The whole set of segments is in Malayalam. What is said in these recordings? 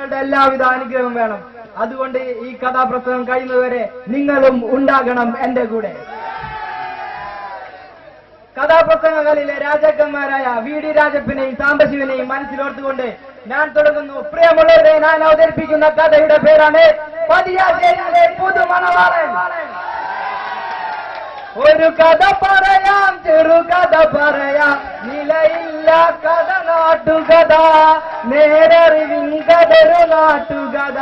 നിങ്ങളുടെ എല്ലാവിധ അനുഗ്രഹം വേണം. അതുകൊണ്ട് ഈ കഥാപ്രസംഗം കഴിയുന്നതുവരെ നിങ്ങളും ഉണ്ടാകണം എന്റെ കൂടെ. കഥാപ്രസംഗങ്ങളിലെ രാജാക്കന്മാരായ വി ഡി രാജപ്പനെയും സാംബശിവനെയും മനസ്സിലോർത്തുകൊണ്ട് ഞാൻ തുടങ്ങുന്നു. പ്രിയമുള്ളവരെ ഞാൻ അവതരിപ്പിക്കുന്ന കഥയുടെ പേരാണ് ഒരു കഥ പറയാം ചെറു കഥ പറയാം. നിലയില്ല കഥ നാട്ടുകഥ. കഥൊരു നാട്ടുകഥ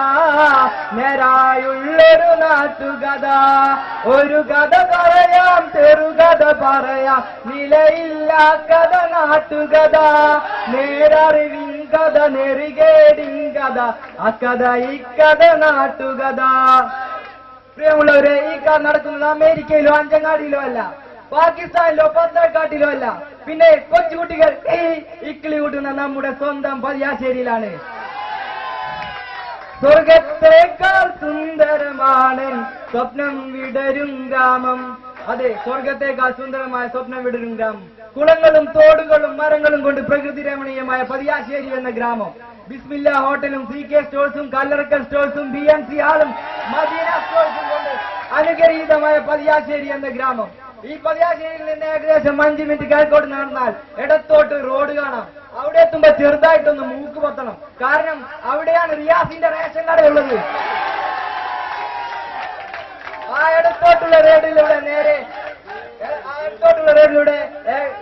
നേരായുള്ളൊരു നാട്ടുകഥ ഒരു കഥ പറയാം ചെറുകഥ പറയാം നിലയില്ല കഥ നാട്ടുകഥ നേരറിവിൻ കഥ നെറികേടിൻ കഥ അക്കഥ ഇക്കഥ നാട്ടുകഥ പ്രിയമുള്ളവരെ ഈ കാർ നടക്കുന്നത് അമേരിക്കയിലോ അഞ്ചങ്ങാടിയിലോ അല്ല. പാകിസ്ഥാനിലോ പത്തനക്കാട്ടിലോ അല്ല. പിന്നെ കൊച്ചുകുട്ടികൾ ഈ ഇക്കിളി കൂട്ടുന്ന നമ്മുടെ സ്വന്തം പതിയാശ്ശേരിയിലാണ് സ്വർഗത്തേക്കാൾ സുന്ദരമാണ് സ്വപ്നം വിടരും ഗ്രാമം അതെ സ്വർഗത്തേക്കാൾ സുന്ദരമായ സ്വപ്നം വിടരും ഗ്രാമം കുളങ്ങളും തോടുകളും മരങ്ങളും കൊണ്ട് പ്രകൃതി രമണീയമായ പതിയാശ്ശേരി എന്ന ഗ്രാമം. ബിസ്മില്ല ഹോട്ടലും സി കെ സ്റ്റോഴ്സും കല്ലറക്കൽ സ്റ്റോഴ്സും ബി എം സി ഹാളും മദീന സ്റ്റോഴ്സും കൊണ്ട് അനുഗ്രഹീതമായ പതിയാശ്ശേരി എന്ന ഗ്രാമം. ഈ പതിയാശ്ശേരിയിൽ നിന്ന് ഏകദേശം അഞ്ച് മിനിറ്റ് കിഴക്കോട്ട് നടന്നാൽ ഇടത്തോട്ട് റോഡ് കാണാം. അവിടെ എത്തുമ്പോ ചെറുതായിട്ടൊന്ന് മൂക്ക് പൊത്തണം. കാരണം അവിടെയാണ് റിയാസിന്റെ റേഷൻ കടയുള്ളത് ആ ഇടത്തോട്ടുള്ള റോഡിലൂടെ നേരെ ആ ഇടത്തോട്ടുള്ള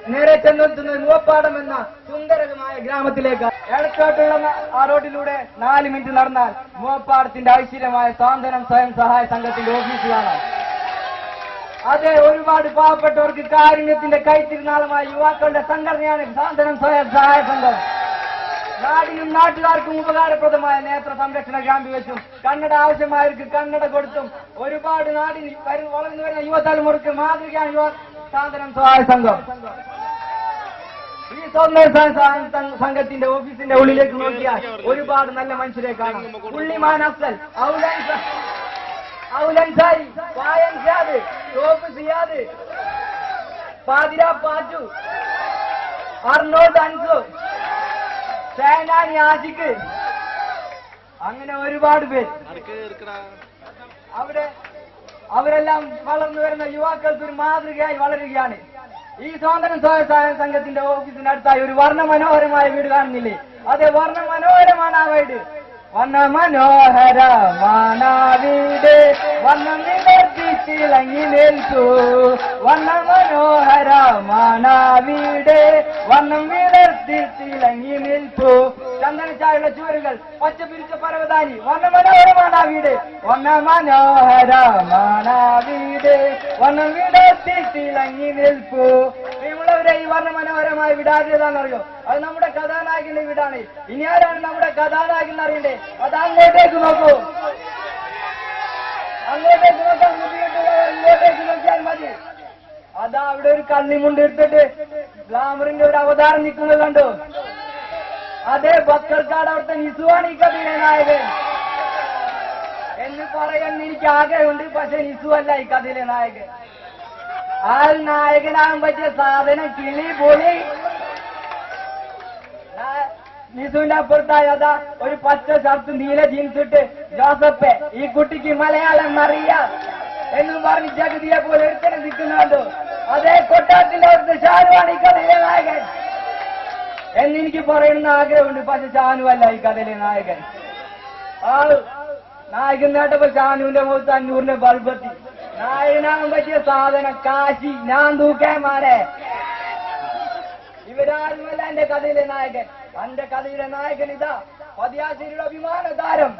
നേരെ ചെന്നെത്തുന്നത് മൂവപ്പാടം എന്ന സുന്ദരമായ ഗ്രാമത്തിലേക്ക് ഇടത്തോട്ടുള്ള ആ റോഡിലൂടെ നാല് മിനിറ്റ് നടന്നാൽ മൂവപ്പാടത്തിന്റെ ഐശ്വര്യമായ സാന്ത്വനം സ്വയം സഹായ സംഘത്തിന്റെ ഓഫീസ് കാണാം അതെ ഒരുപാട് പാവപ്പെട്ടവർക്ക് കാരുണ്യത്തിന്റെ കൈത്തിരുന്നാളുമായി യുവാക്കളുടെ സംഘടനയാണ് സാന്ത്വനം സ്വയം സഹായ സംഘം. നാടിനും നാട്ടുകാർക്കും ഉപകാരപ്രദമായ നേത്ര സംരക്ഷണ ക്യാമ്പ് വെച്ചും കണ്ണട ആവശ്യമായവർക്ക് കണ്ണട കൊടുത്തും ഒരുപാട് നാടിന് വളർന്നു വരുന്ന യുവതലമുറക്ക് മാതൃകയാണ് യുവ സാന്ത്വനം സഹായ സംഘം. ഈ സംഘത്തിന്റെ ഓഫീസിന്റെ ഉള്ളിലേക്ക് നോക്കിയാൽ ഒരുപാട് നല്ല മനുഷ്യരെ കാണാം. ഉള്ളിമാൻ അഫ്സൽ ഔലൻ സ- പായൻ സിയാദ് പാതിര പാച്ചു. അർണോഡ് അൻസു. സേനാനി ആജിക്ക് അങ്ങനെ ഒരുപാട് പേര്. അവിടെ അവരെല്ലാം വളർന്നു വരുന്ന യുവാക്കൾക്ക് ഒരു മാതൃകയായി വളരുകയാണ്. ഈ സ്വാതന്ത്ര്യ സ്വയംസഹായ സംഘത്തിന്റെ ഓഫീസിനടുത്തായി ഒരു വർണ മനോഹരമായ വീട് കാണുന്നില്ലേ? അതെ വർണ മനോഹരമാണ് ആ വീട്. വർണ മനോഹര ആ വന്ന വർണം വിടർത്തി തിളങ്ങി നിൽക്കൂ വർണ മനോഹരമാണ് ആ വീട് വർണം വിടർത്തി തിളങ്ങി നിൽക്കൂ ചന്ദനച്ചായുള്ള ചുവരുകൾ പച്ച പിരിച്ച പർവതാനി വന്ന മനോഹര മാനാവിടെ വന്ന മനോഹര മാനാവിടെ വന്ന വീട് വർണം വിടർത്തി തിളങ്ങി നിൽക്കൂ പ്രിയമുള്ളവരെ ഈ വർണ മനോഹരമായി വിടാറിയതാണെന്നറിയോ അത് നമ്മുടെ കഥാനായകന്റെ വീടാണ്. ഇനി ആരാണ് നമ്മുടെ കഥാനായകൻ അറിയണ്ടേ? അത് അങ്ങോട്ടേക്ക് നോക്കൂ. അങ്ങോട്ടേക്ക് നോക്കാൻ ഇങ്ങോട്ടേക്ക് നോക്കിയാൽ മതി. അതാ അവിടെ ഒരു കണ്ണിമുണ്ട് ഇട്ടിട്ട് ഗ്ലാമറിന്റെ ഒരു അവതാരം നിൽക്കുന്നത് കണ്ടു? അതെ ബക്കർക്കാട് അവിടുത്തെ നിസുവാണ് ഈ കഥയിലെ നായകൻ. എന്ന് പറയാൻ എനിക്ക് ആഗ്രഹമുണ്ട് പക്ഷെ നിസു അല്ല ഈ കഥയിലെ നായകൻ. ആൾ നായകനാകാൻ പറ്റിയ സാധനം കിളി പോലെ നിസുവിന്റെ അപ്പുറത്തായി ഒരു പച്ച ഷർട്ട് നീല ജീൻസ് ഇട്ട് ജോസഫ് ഈ കുട്ടിക്ക് മലയാളം അറിയാം എന്നും പറഞ്ഞ് ജഗതിയെ പോലെ ഒരുത്തനെ നിൽക്കുന്നുണ്ട്. അതേ കൊട്ടാരത്തിന്റെ അവിടുത്തെ ഷാരുവാണ് ഈ കഥയിലെ നായകൻ. എന്നെനിക്ക് പറയുന്ന ആഗ്രഹമുണ്ട്. പക്ഷെ ഷാനു അല്ല ഈ കഥയിലെ നായകൻ. ആ നായകൻ നേട്ടപ്പോ ഷാനുവിന്റെ മുഖത്ത് അഞ്ഞൂറിന്റെ ബൾബത്തി സാധനം കാശി. ഞാൻ തൂക്കേമാരെ ഇവരാരുമല്ല എന്റെ കഥയിലെ നായകൻ. എന്റെ കഥയിലെ നായകൻ ഇതാ. പതിയാശ്ശേരിയുടെ അഭിമാന താരം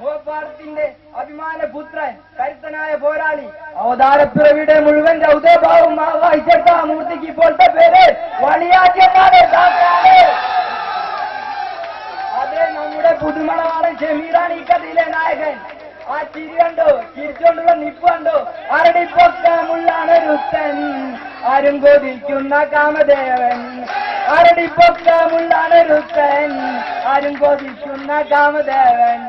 മുഖപ്പാടത്തിന്റെ അഭിമാന പുത്രൻ കരുത്തനായ പോരാളി. അവതാരപ്പിറവിയുടെ മുഴുവൻ രൗദഭാവം വായിച്ചെടുത്ത ആ മൂർത്തിക്ക് ഇപ്പോഴത്തെ പേര് വളിയാറ്റിയെന്നാണ് അതെ നമ്മുടെ പുതുമണവാളൻ ഷമീറാണ് ഈ കഥയിലെ നായകൻ. ആ ചിരി കണ്ടോ? ചിരിച്ചോണ്ടുള്ള നിപ്പ് കണ്ടോ? അരടിപ്പൊക്കമുള്ളാണ് രുത്തൻ ആരും കൊതിക്കുന്ന കാമദേവൻ. അരടിപ്പൊക്കമുള്ളാണ് രുത്തൻ ആരും കൊതിക്കുന്ന കാമദേവൻ.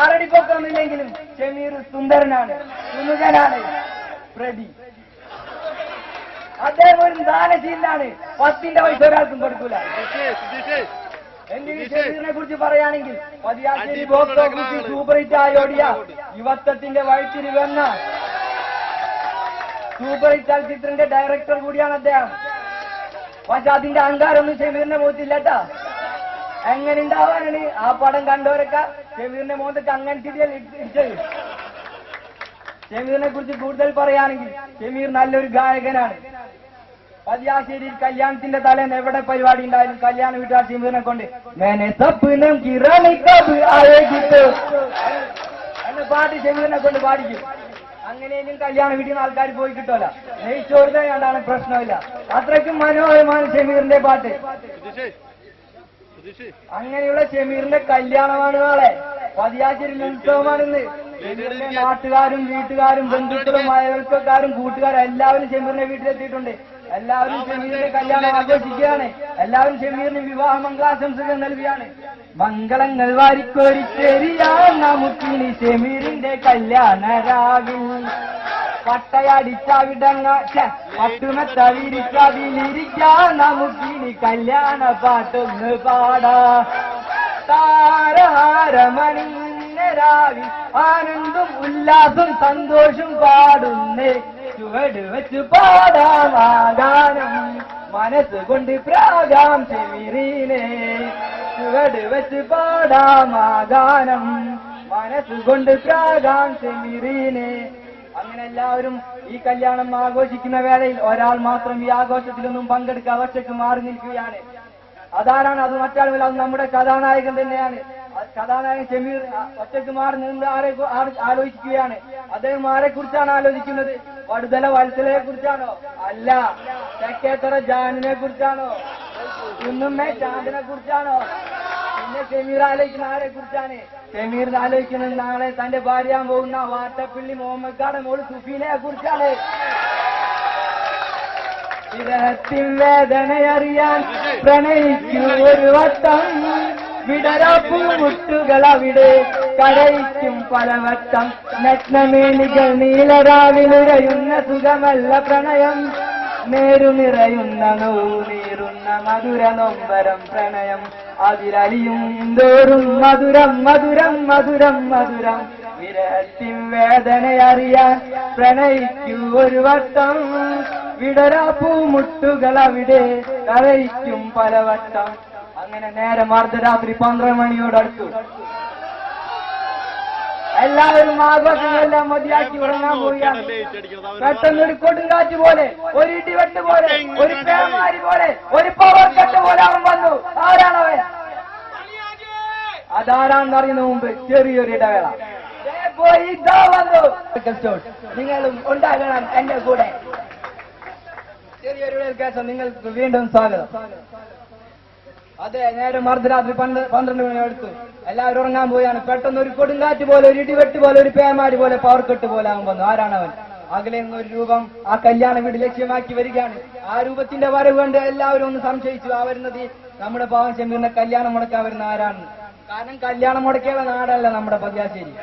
ആറടിപ്പൊക്കമില്ലെങ്കിലും ഷമീർ സുന്ദരനാണ് സുമുഖനാണ്. പ്രതി. അദ്ദേഹം ഒരു ദാനശീലാണ് പത്തിന്റെ പൈസ ഒരാൾക്കും കൊടുക്കൂല. എന്തിന് ഷമീറിനെ കുറിച്ച് പറയുകയാണെങ്കിൽ പതിയാശ്ശേരി ബോക്സ് സൂപ്പർ ഹിറ്റ് ആയോടിയ യുവത്വത്തിന്റെ വഴിത്തിരി വന്ന സൂപ്പർ ഹിറ്റ് ചലച്ചിത്രത്തിന്റെ ഡയറക്ടർ കൂടിയാണ് അദ്ദേഹം. പക്ഷെ അതിന്റെ അഹങ്കാരമൊന്നും ഷമീറിന്റെ മുഖത്തില്ല കേട്ടാ എങ്ങനെ ഉണ്ടാവാനാണ് ആ പടം കണ്ടവരൊക്കെ? ഷമീറിന്റെ മുഖത്തൊക്കെ അങ്ങനെ ഇട്ടത് ഷമീറിനെ കുറിച്ച് കൂടുതൽ പറയുകയാണെങ്കിൽ ഷമീർ നല്ലൊരു ഗായകനാണ്. പതിയാശ്ശേരിയിൽ കല്യാണത്തിന്റെ തലേന്ന് എവിടെ പരിപാടി ഉണ്ടായാലും കല്യാണ വീട്ടുകാർ സിംഹനെ കൊണ്ട് മേനെ സപ്നം കിറാണി കബ് ആയേകിട്ട് എന്ന പാട്ട് സിംഹനെ കൊണ്ട് പാടിക്കും. അങ്ങനെയും കല്യാണ വീട്ടിൽ നിന്ന് ആൾക്കാർ പോയി കിട്ടോല. നെയ്ച്ചോറിനെ കണ്ടാണ് പ്രശ്നമില്ല. അത്രയ്ക്കും മനോഹരമാണ് ഷമീറിന്റെ പാട്ട്. അങ്ങനെയുള്ള ഷമീറിന്റെ കല്യാണമാണ് നാളെ. പതിയാശ്ശേരി ഉത്സവമാണെന്ന്. നാട്ടുകാരും വീട്ടുകാരും ബന്ധുക്കളും അയൽക്കാരും കൂട്ടുകാരും എല്ലാവരും ഷമീറിന്റെ വീട്ടിലെത്തിയിട്ടുണ്ട്. എല്ലാവരും ഷമീറിന്റെ കല്യാണം ആഘോഷിക്കുകയാണ്. എല്ലാവരും ഷമീറിന് വിവാഹ മംഗളാശംസകൾ നൽകുകയാണ്. മംഗളങ്ങൾ ചെറിയാ നമുക്കിനി ഷമീറിന്റെ കല്യാണ രാവിൽ പട്ടയടിച്ചവിടങ്ങ പട്ടുമെത്ത നമുക്കിനി കല്യാണ പാട്ടൊന്ന് പാടാ. താരഹാരമണി ആനന്ദും ഉല്ലാസം സന്തോഷം പാടുന്നേ ചുവട് വെച്ച് പാടാം ആഗാനം മനസ്സ് കൊണ്ട് പ്രാഗാം ചെവിരീനെ ചുവട് വെച്ച് പാടാം ആഗാനം മനസ്സ് കൊണ്ട് പ്രാഗാം ചെവിരീനെ അങ്ങനെ എല്ലാവരും ഈ കല്യാണം ആഘോഷിക്കുന്ന വേളയിൽ ഒരാൾ മാത്രം ഈ ആഘോഷത്തിലൊന്നും പങ്കെടുക്കാൻ ഒറ്റയ്ക്ക് മാറി നിൽക്കുകയാണ്. അതാരാണ് അത് മറ്റാളുമല്ല അത് നമ്മുടെ കഥാനായകൻ തന്നെയാണ്. കഥാനായകൻ ഷമീർ ഒറ്റയ്ക്ക് മാറി നിന്ന് ആരെ ആലോചിക്കുകയാണ്. അദ്ദേഹം ആരെ കുറിച്ചാണ് ആലോചിക്കുന്നത്. വടുതല വത്സലയെ കുറിച്ചാണോ? അല്ല. തെക്കേത്തറ ജാനിനെ കുറിച്ചാണോ? കുന്നുമ്മേ ചാന്തിനെ കുറിച്ചാണോ? പിന്നെ ഷമീർ ആലോചിക്കുന്ന ആരെ കുറിച്ചാണ്? ഷമീർ ആലോചിക്കുന്നത് നാളെ തന്റെ ഭാര്യ പോകുന്ന വാട്ടപ്പിള്ളി മുഹമ്മദ് മോൾ സുഫീനെ കുറിച്ചാണ്. വിരഹത്തിൻ വേദനയറിയാൻ പ്രണയിക്കൂ ഒരു വട്ടം. വിടരാപ്പൂ മുട്ടുകൾ അവിടെ കരയിക്കും പലവട്ടം നഗ്നമേനികൾ നീലരാവിലുരയുന്ന സുഖമല്ല പ്രണയം. നേരു നിറയുന്ന മധുര നൊമ്പരം പ്രണയം. അതിലലിയും തോറും മധുരം മധുരം മധുരം മധുരം. വിരഹത്തിൻ വേദനയറിയാൻ പ്രണയിക്കൂ ഒരു വട്ടം. വിടരാപ്പൂ മുട്ടുകൾ അവിടെ കരയിക്കും പലവട്ടം അങ്ങനെ നേരെ അർദ്ധരാത്രി പന്ത്രണ്ട് മണിയോട് അടുത്തു എല്ലാവരും ആഘോഷങ്ങളെല്ലാം മതിയാക്കി ഉറങ്ങാൻ പോവുകയാണ്. പെട്ടെന്ന് ഒരു കൊടുങ്കാറ്റ് പോലെ ഒരു ഇടിവെട്ട് പോലെ ഒരു പേമാരി പോലെ ഒരു പവർ കെട്ട് പോലെ അവൻ വന്നു. ആരാണവൻ അതാരാണെന്ന് അറിയുന്ന മുമ്പ് ചെറിയൊരു ഇടവേള. പോയി ഇതാ വന്നു. നിങ്ങളും ഉണ്ടാകണം എന്റെ കൂടെ. ചെറിയൊരു കേസം നിങ്ങൾക്ക് വീണ്ടും സ്വാഗതം. അതെ നേരം മർദ്ദരാത്രി പന്ത്ര- പന്ത്രണ്ട് മണി അടുത്തു. എല്ലാവരും ഉറങ്ങാൻ പോയാണ്. പെട്ടെന്ന് ഒരു കൊടുങ്കാറ്റ് പോലെ ഒരു ഇടിവെട്ട് പോലെ ഒരു പേമാരി പോലെ പവർ കെട്ട് പോലെ അവൻ വന്നു. ആരാണവൻ അകലെ ഒരു രൂപം ആ കല്യാണ വീട് ലക്ഷ്യമാക്കി വരികയാണ്. ആ രൂപത്തിന്റെ വരവ് കണ്ട് എല്ലാവരും ഒന്ന് സംശയിച്ചു. ആ വരുന്നത് നമ്മുടെ പാവം ചെമ്പീറിന്റെ കല്യാണം മുടക്കാൻ വരുന്ന ആരാണ്? കാരണം കല്യാണം മുടക്കിയുള്ള നാടല്ല നമ്മുടെ പതിയാശ്ശേരി.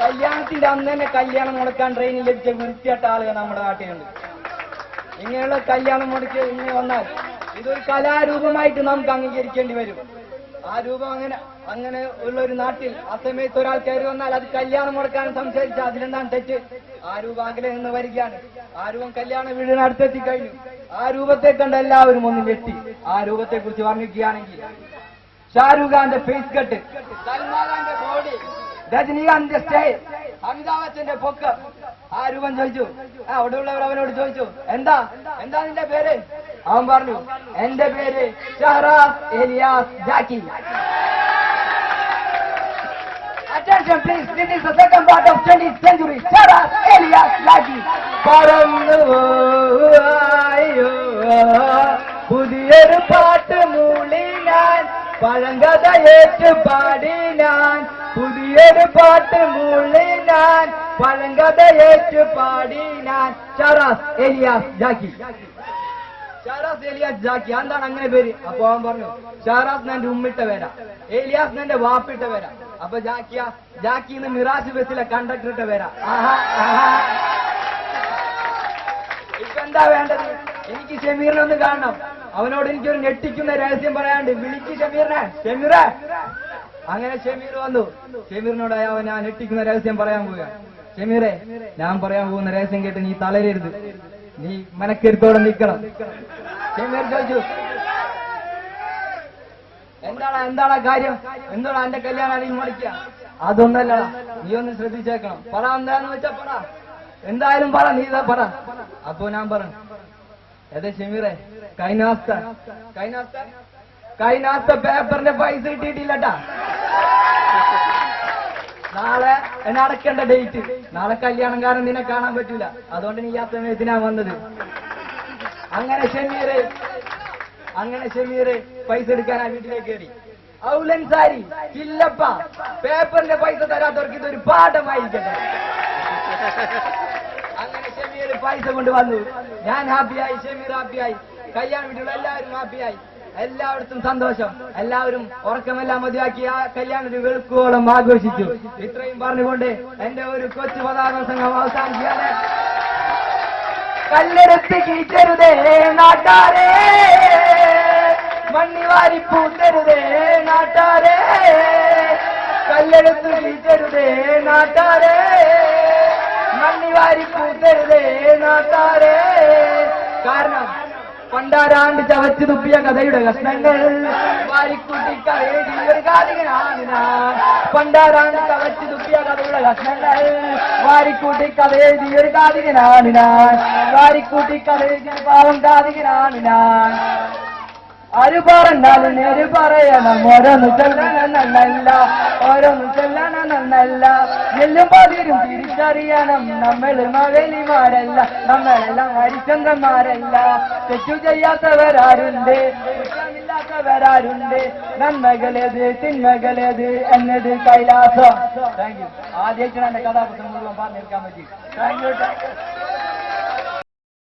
കല്യാണത്തിന്റെ അന്ന് തന്നെ കല്യാണം മുടക്കാൻ ട്രെയിനിൽ ലഭിച്ച വൃത്തിയാട്ട ആളുകൾ നമ്മുടെ നാട്ടിലുണ്ട്. ഇങ്ങനെയുള്ള കല്യാണം മുടക്കി ഇങ്ങനെ വന്നാൽ ഇതൊരു കലാരൂപമായിട്ട് നമുക്ക് അംഗീകരിക്കേണ്ടി വരും. ആ രൂപം അങ്ങനെ അങ്ങനെ ഉള്ള ഒരു നാട്ടിൽ ആ സമയത്ത് ഒരാൾ കയറി വന്നാൽ അത് കല്യാണം മുടക്കാൻ സംസാരിച്ച് അതിലെന്താണ് തെറ്റ്? ആ രൂപം അകലെ നിന്ന് വരികയാണ്. ആ രൂപം കല്യാണ വീടിനടുത്തെത്തി കഴിഞ്ഞു. ആ രൂപത്തെ കണ്ട് എല്ലാവരും ഒന്ന് ഞെട്ടി. ആ രൂപത്തെ കുറിച്ച് വർണിക്കുകയാണെങ്കിൽ ഷാരൂഖ് ഖാന്റെ ഫേസ് കട്ട് സൽമാൻ ഖാന്റെ ബോഡി രജനീകാന്തിന്റെ സ്റ്റേ അമിതാഭ് ബച്ചന്റെ പൊക്ക് ആ രൂപൻ ചോദിച്ചു? ആ അവിടെ ഉള്ളവർ അവനോട് ചോദിച്ചു എന്താ? എന്താ നിന്റെ പേര്? അവൻ പറഞ്ഞു എന്റെ പേര് എലിയാസ് ജാക്കി. Attention please, this is the second part of 20th century. ഷഹറാസ് Elias ജാക്കി. പറന്നു പോയോ പുതിയൊരു പാട്ട് മൂളി ഞാൻ പഴങ്കഥ ഏറ്റു പാടി ഞാൻ പുതിയൊരു പാട്ട് മൂളി ഞാൻ പഴങ്കഥ പാടി ഞാൻ ഷറാസ് എലിയാസ് ജാക്കി. ഷാറാസ് എലിയാസ് ജാക്കി. എന്താണ് അങ്ങനെ പേര്? അപ്പൊ അവൻ പറഞ്ഞു ഷാറാസ് എന്റെ ഉമ്മിട്ട പേരാ. എലിയാസ് എന്റെ വാപ്പിട്ട പേരാ. അപ്പൊ ജാക്കിയ ജാക്കി എന്ന് മിറാജ് ബസ്സിലെ കണ്ടക്ടർ ഇട്ട പേരാ. ഇപ്പൊ എന്താ വേണ്ടത്? എനിക്ക് ഷമീറിനെ ഒന്ന് കാണണം. അവനോട് എനിക്കൊരു ഞെട്ടിക്കുന്ന രഹസ്യം പറയാണ്ട് വിളിക്ക് ഷമീറിനെ. ഷമീറെ. അങ്ങനെ ഷമീർ വന്നു. ഷമീറിനോടായി അവൻ ഞാൻ ഞെട്ടിക്കുന്ന രഹസ്യം പറയാൻ പോവുക ഷമീറെ ഞാൻ പറയാൻ പോകുന്ന രഹസ്യം കേട്ട് നീ തളരരുത്. നീ മനക്കരുത്തോടെ നിൽക്കണം. ഷമീർ ചോദിച്ചു എന്താണോ എന്താണ് കാര്യം? എന്താണോ എന്റെ കല്യാണം അല്ലെങ്കിൽ മുടക്കുക അതൊന്നല്ല നീ ഒന്ന് ശ്രദ്ധിച്ചേക്കണം. പറ എന്താന്ന് വെച്ചാ പറ. എന്തായാലും പറ നീ ഇതാ പറ. അപ്പൊ ഞാൻ പറഞ്ഞു അതെ ഷമീറെ കൈനാസ്ത കൈനാസ്ത കൈനാസ്ത പേപ്പറിന്റെ പൈസ കിട്ടിയിട്ടില്ലട്ടാ. നാളെ എന്നെ അടക്കേണ്ട ഡേറ്റ് നാളെ കല്യാണം കാരണം നിന്നെ കാണാൻ പറ്റില്ല അതുകൊണ്ട് നീ ആ സമയത്തിനാ വന്നത്. അങ്ങനെ ഷമീറ് അങ്ങനെ ഷമീറ് പൈസ എടുക്കാൻ ആ വീട്ടിലേക്ക് കയറി. ഔലൻസാരി ഇല്ലപ്പ പേപ്പറിന്റെ പൈസ തരാത്തവർക്ക് ഇതൊരു പാഠമായിരിക്കട്ടെ. അങ്ങനെ ഷമീർ പൈസ കൊണ്ട് വന്നു. ഞാൻ ഹാപ്പിയായി ഷമീർ ഹാപ്പിയായി കല്യാണ വീട്ടിലുള്ള എല്ലാവരും ഹാപ്പിയായി എല്ലായിടത്തും സന്തോഷം. എല്ലാവരും ഉറക്കമെല്ലാം മതിയാക്കി ആ കല്യാണത്തിൽ വെളുക്കുവോളം ആഘോഷിച്ചു. ഇത്രയും പറഞ്ഞുകൊണ്ട് എന്റെ ഒരു കൊച്ചു പതാക സംഘം അവസാനിക്കുകയാണ്. കല്ലെടുത്ത് കീച്ചരുതേ നാട്ടാരേ. മണ്ണിവാരി പൂത്തരുതേ നാട്ടാരേ. കല്ലെടുത്ത് കീച്ചരുതേ നാട്ടാരേ. മണ്ണിവാരി പൂത്തരുതേ നാട്ടാരേ. കാരണം പണ്ടാരാണ്ട് ചവച്ചു തുപ്പിയ കഥയുടെ കഷ്ണങ്ങൾ വാരിക്കൂട്ടി കഥയെഴുതി ഒരു കാലികനാണ് ഞാൻ പണ്ടാരാണ്ട് ചവച്ചു തുപ്പിയ കഥയുടെ കഷ്ണങ്ങൾ വാരിക്കൂട്ടി കഥയെഴുതി ഒരു കാലികനാണ് ഞാൻ വാരിക്കൂട്ടി കഥയെഴുതി പാവം കാലികനാണ് ഞാൻ ആര് പറഞ്ഞാലും നേര് പറയണം. ഓരോന്ന് ചെല്ലണമെന്നല്ല ഓരോന്ന് ചെല്ലണമെന്നല്ല എല്ലും പതിരും തിരിച്ചറിയണം. നമ്മൾ മകലിമാരല്ല നമ്മളെല്ലാം ഹരിചന്ദ്രന്മാരല്ല. തെറ്റു ചെയ്യാത്തവരാരുണ്ട് കുറ്റമില്ലാത്തവരാരുണ്ട്. നന്മകളേത് തിന്മകളേത് എന്നത് കൈലാസം. താങ്ക് യു ആദ്യമായിട്ടാണ് എന്റെ കഥാപുസ്തകം മുഴുവൻ പറഞ്ഞിരിക്കാൻ പറ്റി താങ്ക് യു താങ്ക് യു